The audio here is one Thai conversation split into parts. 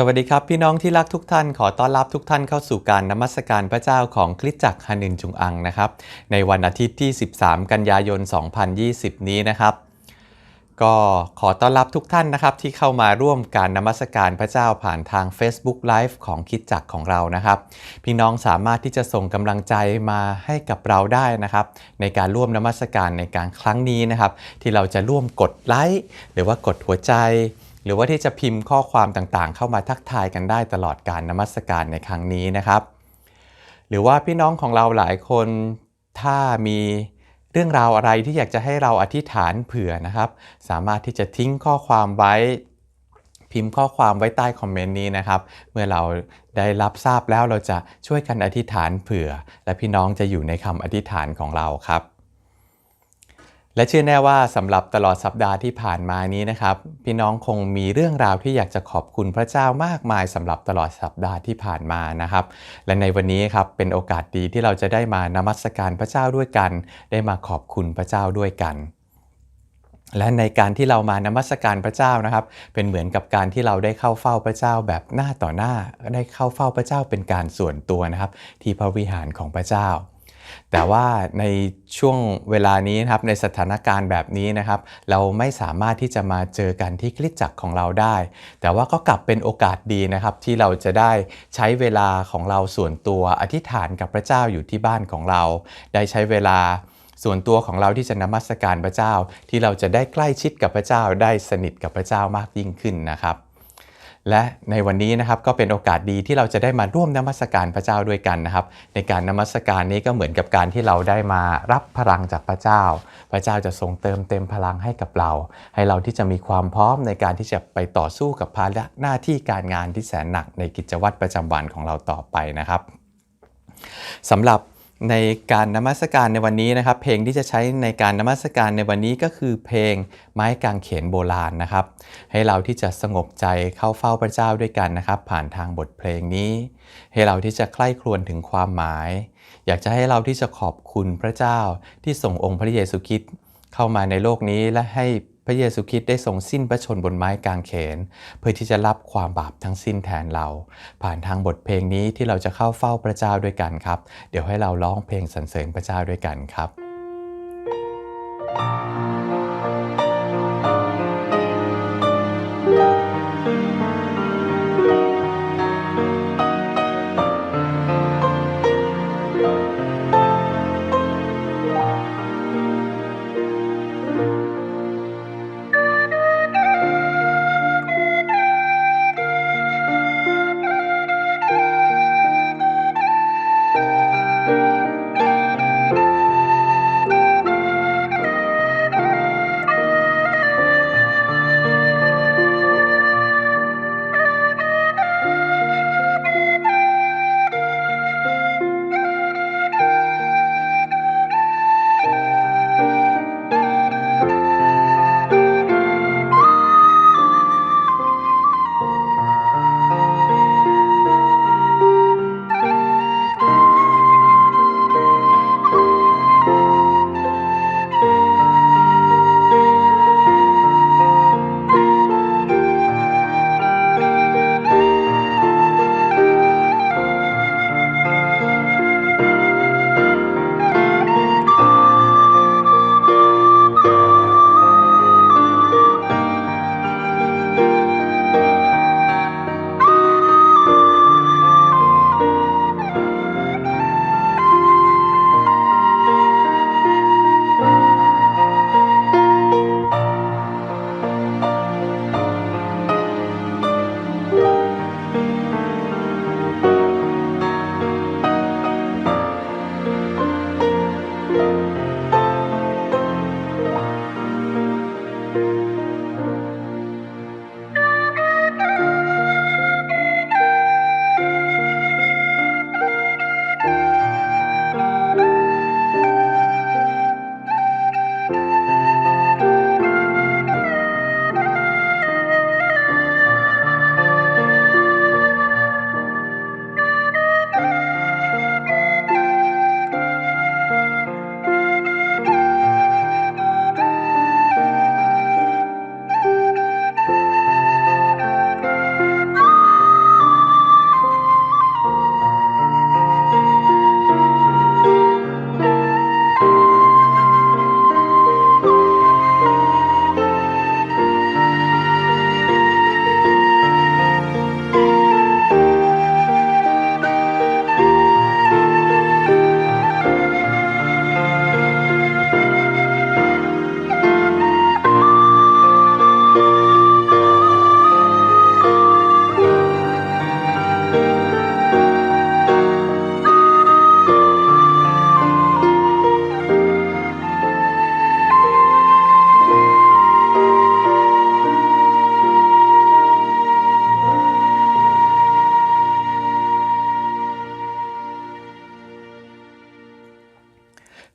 สวัสดีครับ พี่น้องที่รักทุกท่านขอต้อนรับทุกท่านเข้าสู่การนมัสการพระเจ้าของคริสตจักรฮานินจุงอังนะครับ ในวันอาทิตย์ที่ 13 กันยายน 2020 นี้นะครับ ก็ขอต้อนรับทุกท่านนะครับ ที่เข้ามาร่วมการนมัสการพระเจ้าผ่านทาง Facebook Live ของคิดจักรของเรานะครับ พี่น้องสามารถที่จะส่งกำลังใจมาให้กับเราได้นะครับ ในการร่วมนมัสการในการครั้งนี้นะครับ ที่เราจะร่วมกดไลค์หรือว่ากดหัวใจ รือว่าที่จะพิมพ์ข้อความต่างๆ เข้ามาทักทายกันได้ตลอดการนมัสการในครั้งนี้นะครับ หรือว่าพี่น้องของเราหลายคนถ้ามีเรื่องราวอะไรที่อยากจะให้เราอธิษฐานเผื่อนะครับ สามารถที่จะทิ้งข้อความไว้ พิมพ์ข้อความไว้ใต้คอมเมนต์นี้นะครับ เมื่อเราได้รับทราบแล้วเราจะช่วยกันอธิษฐานเผื่อ และพี่น้องจะอยู่ในคำอธิษฐานของเราครับ และเชื่อแน่ว่าสำหรับตลอดสัปดาห์ที่ผ่านมานี้นะครับ พี่น้องคงมีเรื่องราวที่อยากจะขอบคุณพระเจ้ามากมายสำหรับตลอดสัปดาห์ที่ผ่านมานะครับ และในวันนี้ครับเป็นโอกาสดีที่เราจะได้มานมัสการพระเจ้าด้วยกัน ได้มาขอบคุณพระเจ้าด้วยกันและในการที่เรามานมัสการพระเจ้านะครับ เป็นเหมือนกับการที่เราได้เข้าเฝ้าพระเจ้าแบบหน้าต่อหน้า ได้เข้าเฝ้าพระเจ้าเป็นการส่วนตัวนะครับ ที่พระวิหารของพระเจ้า แต่ว่าในช่วงเวลานี้นะครับในสถานการณ์แบบนี้นะครับ เราไม่สามารถที่จะมาเจอกันที่คริสตจักรของเราได้ แต่ว่าก็กลับเป็นโอกาสดีนะครับ ที่เราจะได้ใช้เวลาของเราส่วนตัวอธิษฐานกับพระเจ้าอยู่ที่บ้านของเรา ได้ใช้เวลาส่วนตัวของเราที่จะนมัสการพระเจ้า ที่เราจะได้ใกล้ชิดกับพระเจ้าได้สนิทกับพระเจ้ามากยิ่งขึ้นนะครับ และในวันนี้นะครับก็เป็นโอกาสดีที่เราจะได้มาร่วมนมัสการพระเจ้าด้วยกันนะครับ ในการนมัสการนี้ก็เหมือนกับการที่เราได้มารับพลังจากพระเจ้า พระเจ้าจะทรงเติมเต็มพลังให้กับเรา ให้เราที่จะมีความพร้อมในการที่จะไปต่อสู้กับภาระหน้าที่การงานที่แสนหนักในกิจวัตรประจำวันของเราต่อไปนะครับสำหรับ ในการนมัสการในวันนี้นะครับ เพลงที่จะใช้ในการนมัสการในวันนี้ก็คือเพลงไม้กางเขนโบราณนะครับ ให้เราที่จะสงบใจเข้าเฝ้าพระเจ้าด้วยกันนะครับ ผ่านทางบทเพลงนี้ ให้เราที่จะใคร่ครวญถึงความหมาย อยากจะให้เราที่จะขอบคุณพระเจ้าที่ส่งองค์พระเยซูคริสต์เข้ามาในโลกนี้และให้ พระเยซูคริสต์ได้ทรงสิ้นพระชนบนไม้กางเขน เพื่อที่จะรับความบาปทั้งสิ้นแทนเรา ผ่านทางบทเพลงนี้ที่เราจะเข้าเฝ้าพระเจ้าด้วยกันครับ เดี๋ยวให้เราร้องเพลงสรรเสริญพระเจ้าด้วยกันครับไ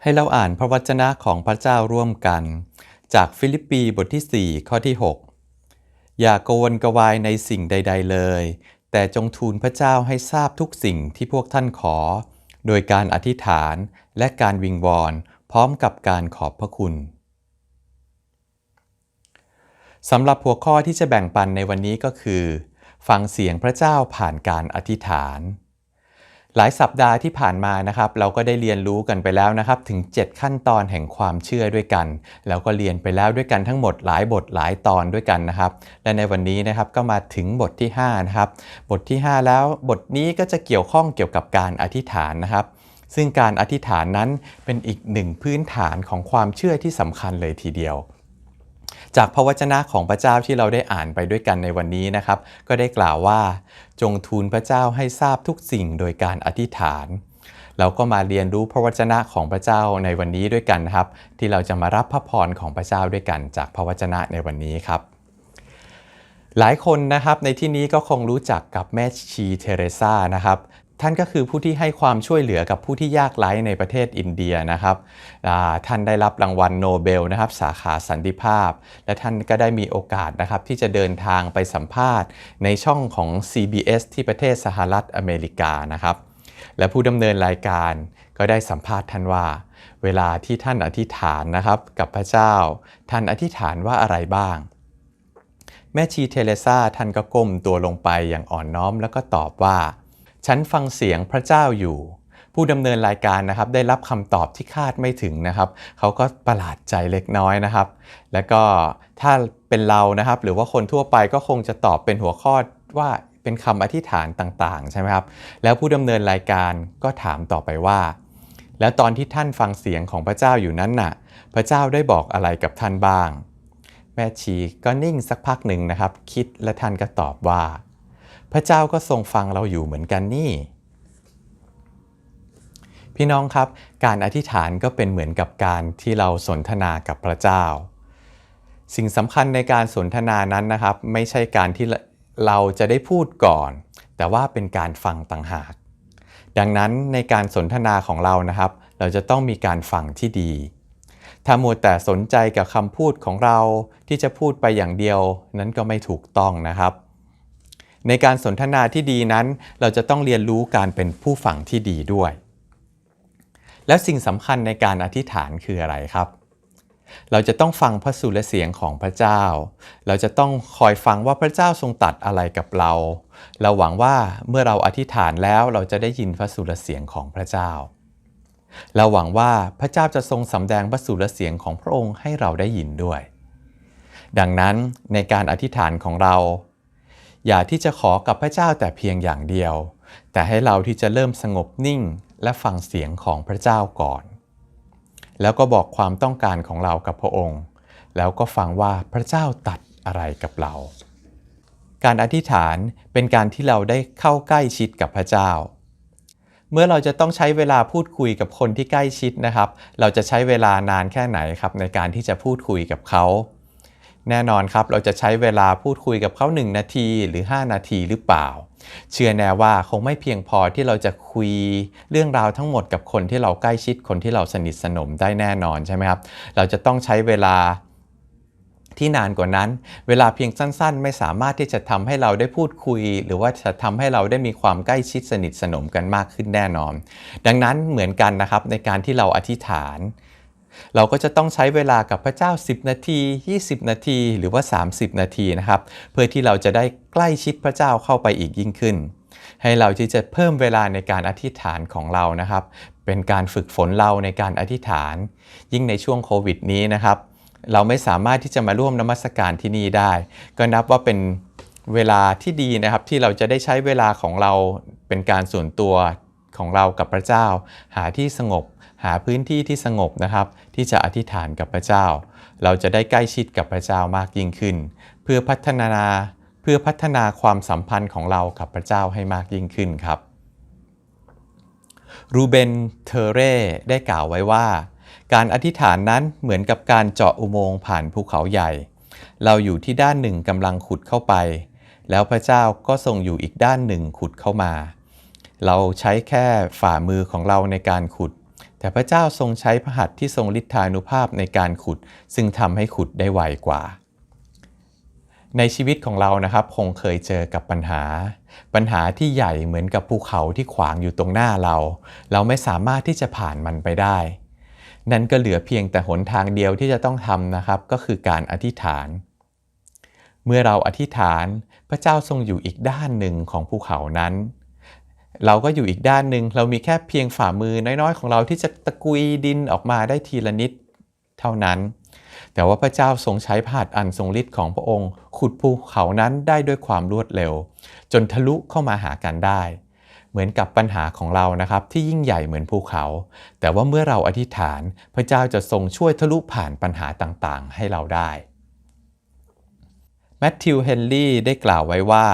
ให้เราอ่านพระวจนะของพระเจ้าร่วมกัน จากฟิลิปปีบทที่ 4 ข้อที่ 6 อย่าโกวนกวายในสิ่งใด ๆ เลย แต่จงทูลพระเจ้าให้ทราบทุกสิ่งที่พวกท่านขอ โดยการอธิษฐานและการวิงวอนพร้อมกับการขอบพระคุณสำหรับหัวข้อที่จะแบ่งปันในวันนี้ก็คือ ฟังเสียงพระเจ้าผ่านการอธิษฐาน หลายสัปดาห์ที่ผ่านมานะครับ เราก็ได้เรียนรู้กันไปแล้วนะครับ ถึง 7 ขั้นตอนแห่งความเชื่อด้วยกัน แล้วก็เรียนไปแล้วด้วยกันทั้งหมดหลายบทหลายตอนด้วยกันนะครับ และในวันนี้นะครับก็มาถึงบทที่5นะครับบทที่ 5 แล้วบทนี้ก็จะเกี่ยวข้องเกี่ยวกับการอธิษฐานนะครับ ซึ่งการอธิษฐานนั้นเป็นอีกหนึ่งพื้นฐานของความเชื่อที่สำคัญเลยทีเดียว จากพระวจนะของพระเจ้าที่เราได้อ่านไปด้วยกันในวันนี้นะครับ ก็ได้กล่าวว่า จงทูลพระเจ้าให้ทราบทุกสิ่งโดยการอธิษฐาน เราก็มาเรียนรู้พระวจนะของพระเจ้าในวันนี้ด้วยกันครับ ที่เราจะมารับพระพรของพระเจ้าด้วยกัน จากพระวจนะในวันนี้ครับ หลายคนนะครับในที่นี้ก็คงรู้จักกับแม่ชีเทเรซานะครับ ท่านก็คือผู้ที่ให้ความช่วยเหลือกับผู้ที่ยากไร้ในประเทศอินเดียนะครับท่านได้รับรางวัลโนเบลนะครับสาขาสันติภาพ และท่านก็ได้มีโอกาสนะครับที่จะเดินทางไปสัมภาษณ์ ในช่องของ CBS ที่ประเทศสหรัฐอเมริกานะครับ และผู้ดำเนินรายการก็ได้สัมภาษณ์ท่านว่า เวลาที่ท่านอธิษฐานนะครับกับพระเจ้า ท่านอธิษฐานว่าอะไรบ้างแม่ชีเทเลซาท่านก็ก้มตัวลงไปอย่างอ่อนน้อมแล้วก็ตอบว่า ฉันฟังเสียงพระเจ้าอยู่ ผู้ดำเนินรายการนะครับ ได้รับคำตอบที่คาดไม่ถึงนะครับ เขาก็ประหลาดใจเล็กน้อยนะครับ แล้วก็ถ้าเป็นเรานะครับ หรือว่าคนทั่วไปก็คงจะตอบเป็นหัวข้อว่าเป็นคำอธิษฐานต่างๆ ใช่ไหมครับ แล้วผู้ดำเนินรายการก็ถามต่อไปว่า แล้วตอนที่ท่านฟังเสียงของพระเจ้าอยู่นั้นน่ะ พระเจ้าได้บอกอะไรกับท่านบ้าง แม่ชีก็นิ่งสักพักหนึ่งนะครับ คิดและท่านก็ตอบว่า พระเจ้าก็ทรงฟังเราอยู่เหมือนกันนี่ พี่น้องครับ การอธิษฐานก็เป็นเหมือนกับการที่เราสนทนากับพระเจ้า สิ่งสำคัญในการสนทนานั้นนะครับ ไม่ใช่การที่เราจะได้พูดก่อน แต่ว่าเป็นการฟังต่างหาก ดังนั้นในการสนทนาของเรานะครับ เราจะต้องมีการฟังที่ดี ถ้ามัวแต่สนใจกับคำพูดของเราที่จะพูดไปอย่างเดียว นั้นก็ไม่ถูกต้องนะครับ ในการสนทนาที่ดีนั้น เราจะต้องเรียนรู้การเป็นผู้ฟังที่ดีด้วย แล้วสิ่งสำคัญในการอธิษฐานคืออะไรครับ เราจะต้องฟังพระสุรเสียงของพระเจ้า เราจะต้องคอยฟังว่าพระเจ้าทรงตัดอะไรกับเรา เราหวังว่าเมื่อเราอธิษฐานแล้วเราจะได้ยินพระสุรเสียงของพระเจ้า เราหวังว่าพระเจ้าจะทรงสำแดงพระสุรเสียงของพระองค์ให้เราได้ยินด้วย ดังนั้นในการอธิษฐานของเรา อย่าที่จะขอกับพระเจ้าแต่เพียงอย่างเดียว แต่ให้เราที่จะเริ่มสงบนิ่งและฟังเสียงของพระเจ้าก่อน แล้วก็บอกความต้องการของเรากับพระองค์ แล้วก็ฟังว่าพระเจ้าตัดอะไรกับเรา การอธิษฐานเป็นการที่เราได้เข้าใกล้ชิดกับพระเจ้า เมื่อเราจะต้องใช้เวลาพูดคุยกับคนที่ใกล้ชิดนะครับ เราจะใช้เวลานานแค่ไหนครับในการที่จะพูดคุยกับเขา แน่นอนครับ เราจะใช้เวลาพูดคุยกับเขา 1 นาทีหรือ 5 นาทีหรือเปล่า เชื่อแน่ว่าคงไม่เพียงพอที่เราจะคุยเรื่องราวทั้งหมดกับคนที่เราใกล้ชิดคนที่เราสนิทสนมได้แน่นอนใช่ไหมครับ เราจะต้องใช้เวลาที่นานกว่านั้น เวลาเพียงสั้น ๆ ไม่สามารถที่จะทำให้เราได้พูดคุย หรือว่าจะทำให้เราได้มีความใกล้ชิดสนิทสนมกันมากขึ้นแน่นอน ดังนั้นเหมือนกันนะครับในการที่เราอธิษฐาน เราก็จะต้องใช้เวลากับพระเจ้า 10 นาที 20 นาที หรือว่า 30 นาทีนะครับ เพื่อที่เราจะได้ใกล้ชิดพระเจ้าเข้าไปอีกยิ่งขึ้น ให้เราที่จะเพิ่มเวลาในการอธิษฐานของเรานะครับ เป็นการฝึกฝนเราในการอธิษฐาน ยิ่งในช่วงโควิดนี้นะครับ เราไม่สามารถที่จะมาร่วมนมัสการที่นี่ได้ ก็นับว่าเป็นเวลาที่ดีนะครับที่เราจะได้ใช้เวลาของเราเป็นการส่วนตัวของเรากับพระเจ้า หาที่สงบ หาพื้นที่ที่สงบนะครับ ที่จะอธิษฐานกับพระเจ้า เราจะได้ใกล้ชิดกับพระเจ้ามากยิ่งขึ้น เพื่อพัฒนาเพื่อพัฒนาความสัมพันธ์ของเรากับพระเจ้าให้มากยิ่งขึ้นครับรูเบนเทเร่ได้กล่าวไว้ว่า การอธิษฐานนั้นเหมือนกับการเจาะอุโมงค์ผ่านภูเขาใหญ่ เราอยู่ที่ด้านหนึ่งกำลังขุดเข้าไป แล้วพระเจ้าก็ทรงอยู่อีกด้านหนึ่งขุดเข้ามา เราใช้แค่ฝ่ามือของเราในการขุด แต่พระเจ้าทรงใช้พระหัตถ์ที่ทรงฤทธานุภาพในการขุด ซึ่งทำให้ขุดได้ไวกว่า ในชีวิตของเรานะครับคงเคยเจอกับปัญหา ปัญหาที่ใหญ่เหมือนกับภูเขาที่ขวางอยู่ตรงหน้าเรา เราไม่สามารถที่จะผ่านมันไปได้ นั่นก็เหลือเพียงแต่หนทางเดียวที่จะต้องทำนะครับ ก็คือการอธิษฐาน เมื่อเราอธิษฐานพระเจ้าทรงอยู่อีกด้านหนึ่งของภูเขานั้น เราก็อยู่อีกด้านหนึ่งเรามีแค่เพียงฝ่ามือน้อยๆ ของเราที่จะตะกุยดินออกมาได้ทีละนิดเท่านั้น แต่ว่าพระเจ้าทรงใช้พระหัตถ์อันทรงฤทธิ์ของพระองค์ ขุดภูเขานั้นได้ด้วยความรวดเร็ว จนทะลุเข้ามาหากันได้ เหมือนกับปัญหาของเรานะครับที่ยิ่งใหญ่เหมือนภูเขา แต่ว่าเมื่อเราอธิษฐาน พระเจ้าจะทรงช่วยทะลุผ่านปัญหาต่างๆ ให้เราได้แมทธิวเฮนรี่ได้กล่าวไว้ว่า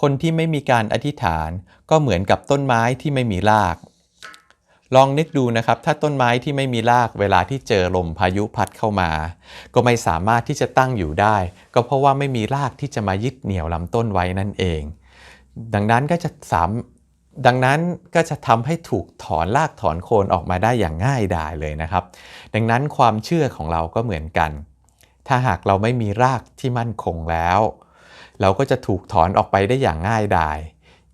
คนที่ไม่มีการอธิษฐานก็เหมือนกับต้นไม้ที่ไม่มีราก ลองนึกดูนะครับ ถ้าต้นไม้ที่ไม่มีรากเวลาที่เจอลมพายุพัดเข้ามา ก็ไม่สามารถที่จะตั้งอยู่ได้ ก็เพราะว่าไม่มีรากที่จะมายึดเหนี่ยวลำต้นไว้นั่นเอง ดังนั้นก็จะสามดังนั้นก็จะทำให้ถูกถอนรากถอนโคนออกมาได้อย่างง่ายดายเลยนะครับ ดังนั้นความเชื่อของเราก็เหมือนกัน ถ้าหากเราไม่มีรากที่มั่นคงแล้ว เราก็จะถูกถอนออกไปได้อย่างง่ายดาย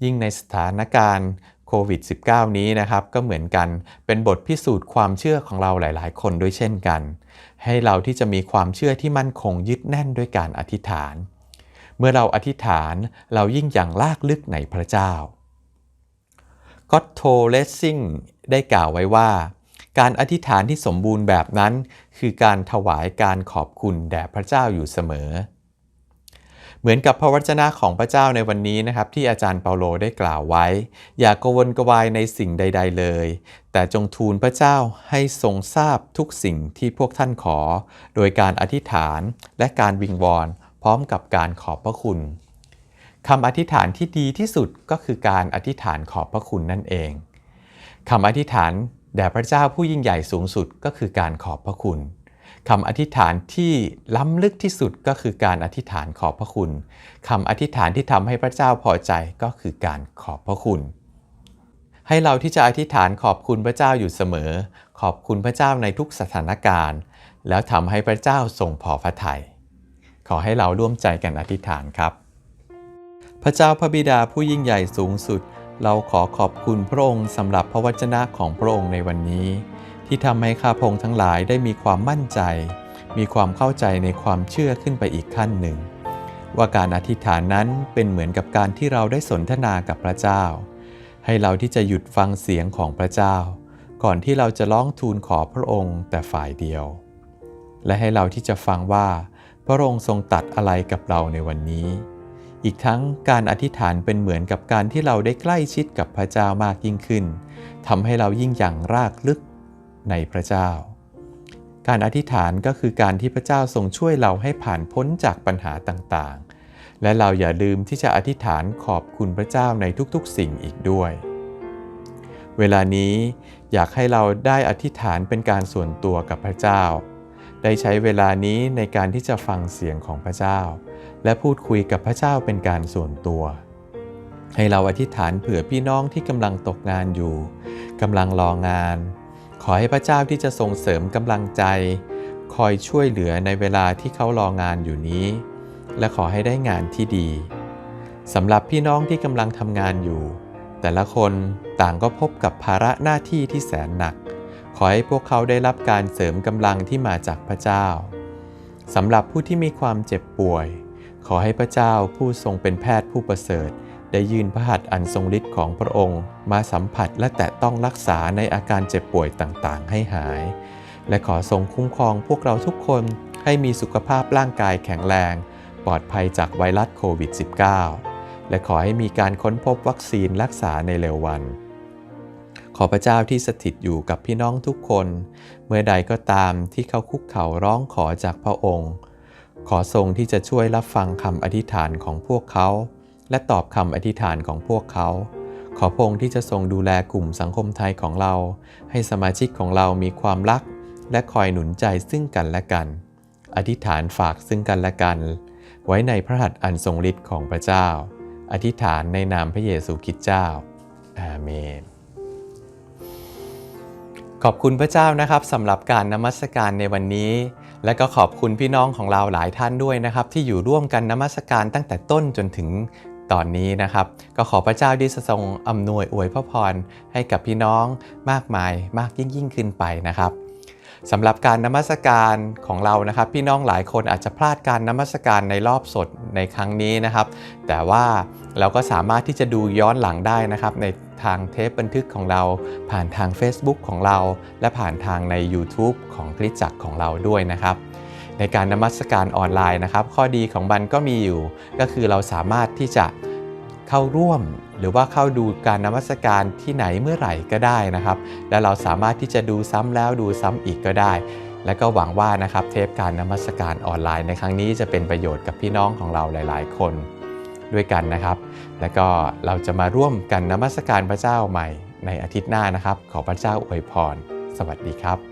ยิ่งในสถานการณ์โควิด -19 นี้นะครับก็เหมือนกันเป็นบทพิสูจน์ความเชื่อของเราหลาย ๆ คนด้วยเช่นกัน ให้เราที่จะมีความเชื่อที่มั่นคงยึดแน่นด้วยการอธิษฐาน เมื่อเราอธิษฐานเรายิ่งอย่างลากลึกในพระเจ้าก็ตโทเลสซิงได้กล่าวไว้ว่า การอธิษฐานที่สมบูรณ์แบบนั้น คือการถวายการขอบคุณแด่พระเจ้าอยู่เสมอ เหมือนกับพระวจนะของพระเจ้าในวันนี้นะครับที่อาจารย์เปาโลได้กล่าวไว้ อย่ากวนกวายในสิ่งใด ๆ เลย แต่จงทูลพระเจ้าให้ทรงทราบทุกสิ่งที่พวกท่านขอ โดยการอธิษฐานและการวิงวอนพร้อมกับการขอบพระคุณคำอธิษฐานที่ดีที่สุดก็คือการอธิษฐานขอบพระคุณนั่นเองคำอธิษฐานแด่พระเจ้าผู้ยิ่งใหญ่สูงสุดก็คือการขอบพระคุณ คำอธิษฐานที่ล้ำลึกที่สุดก็คือการอธิษฐานขอบพระคุณคำอธิษฐานที่ทำให้พระเจ้าพอใจก็คือการขอบพระคุณ ให้เราที่จะอธิษฐานขอบคุณพระเจ้าอยู่เสมอ ขอบคุณพระเจ้าในทุกสถานการณ์ แล้วทำให้พระเจ้าทรงพอพระทยัยขอให้เราร่วมใจกันอธิษฐานครับ พระเจ้าพระบิดาผู้ยิ่งใหญ่สูงสุด เราขอขอบคุณพระองค์สำหรับพระวจนะของพระองค์ในวันนี้ ที่ทำให้ข้าพงทั้งหลายได้มีความมั่นใจ มีความเข้าใจในความเชื่อขึ้นไปอีกขั้นหนึ่ง ว่าการอธิษฐานนั้นเป็นเหมือนกับการที่เราได้สนทนากับพระเจ้า ให้เราที่จะหยุดฟังเสียงของพระเจ้า ก่อนที่เราจะร้องทูลขอพระองค์แต่ฝ่ายเดียว และให้เราที่จะฟังว่า พระองค์ทรงตัดอะไรกับเราในวันนี้ อีกทั้งการอธิษฐานเป็นเหมือนกับการที่เราได้ใกล้ชิดกับพระเจ้ามากยิ่งขึ้นทำให้เรายิ่งอย่างรากลึก ในพระเจ้า การอธิษฐานก็คือการที่พระเจ้าทรงช่วยเราให้ผ่านพ้นจากปัญหาต่างๆ และเราอย่าลืมที่จะอธิษฐานขอบคุณพระเจ้าในทุกๆ สิ่งอีกด้วย เวลานี้อยากให้เราได้อธิษฐานเป็นการส่วนตัวกับพระเจ้า ได้ใช้เวลานี้ในการที่จะฟังเสียงของพระเจ้า และพูดคุยกับพระเจ้าเป็นการส่วนตัว ให้เราอธิษฐานเผื่อพี่น้องที่กำลังตกงานอยู่กำลังรองาน ขอให้พระเจ้าที่จะส่งเสริมกำลังใจ คอยช่วยเหลือในเวลาที่เขารองานอยู่นี้ และขอให้ได้งานที่ดีสำหรับพี่น้องที่กำลังทำงานอยู่ แต่ละคนต่างก็พบกับภาระหน้าที่ที่แสนหนัก ขอให้พวกเขาได้รับการเสริมกำลังที่มาจากพระเจ้าสำหรับผู้ที่มีความเจ็บป่วย ขอให้พระเจ้าผู้ทรงเป็นแพทย์ผู้ประเสริฐ ได้ยืนพระหัตถ์อันทรงฤทธิ์ของพระองค์ มาสัมผัสและแตะต้องรักษาในอาการเจ็บป่วยต่างๆ ให้หาย และขอทรงคุ้มครองพวกเราทุกคนให้มีสุขภาพร่างกายแข็งแรง ปลอดภัยจากไวรัสโควิด -19 และขอให้มีการค้นพบวัคซีนรักษาในเร็ววัน ขอพระเจ้าที่สถิตอยู่กับพี่น้องทุกคน เมื่อใดก็ตามที่เขาคุกเข่าร้องขอจากพระองค์ ขอทรงที่จะช่วยรับฟังคำอธิษฐานของพวกเขา และตอบคำอธิษฐานของพวกเขา ขอพงที่จะทรงดูแลกลุ่มสังคมไทยของเรา ให้สมาชิกของเรามีความรัก และคอยหนุนใจซึ่งกันและกัน อธิษฐานฝากซึ่งกันและกัน ไว้ในพระหัตถ์อันทรงฤทธิ์ของพระเจ้า อธิษฐานในนามพระเยซูคริสต์เจ้า อาเมนขอบคุณพระเจ้านะครับสำหรับการนมัสการในวันนี้ และก็ขอบคุณพี่น้องของเราหลายท่านด้วยนะครับ ที่อยู่ร่วมกันนมัสการตั้งแต่ต้นจนถึง ตอนนี้นะครับ ก็ขอพระเจ้าที่ทรงอำนวยอวยพระพรให้กับพี่น้องมากมายมากยิ่งยิ่งขึ้นไปนะครับสำหรับการนมัสการของเรานะครับ พี่น้องหลายคนอาจจะพลาดการนมัสการในรอบสดในครั้งนี้นะครับ แต่ว่าเราก็สามารถที่จะดูย้อนหลังได้นะครับ ในทางเทปบันทึกของเรา ผ่านทาง Facebook ของเรา และผ่านทางใน YouTube ของคริสจักรของเราด้วยนะครับ ในการนมัสการออนไลน์นะครับ ข้อดีของมันก็มีอยู่ ก็คือเราสามารถที่จะเข้าร่วม หรือว่าเข้าดูการนมัสการที่ไหนเมื่อไหร่ก็ได้นะครับ และเราสามารถที่จะดูซ้ำแล้วดูซ้ำอีกก็ได้ และก็หวังว่านะครับเทปการนมัสการออนไลน์ในครั้งนี้จะเป็นประโยชน์กับพี่น้องของเราหลาย ๆ คนด้วยกันนะครับ แล้วก็เราจะมาร่วมกันนมัสการพระเจ้าใหม่ในอาทิตย์หน้านะครับ ขอพระเจ้าอวยพร สวัสดีครับ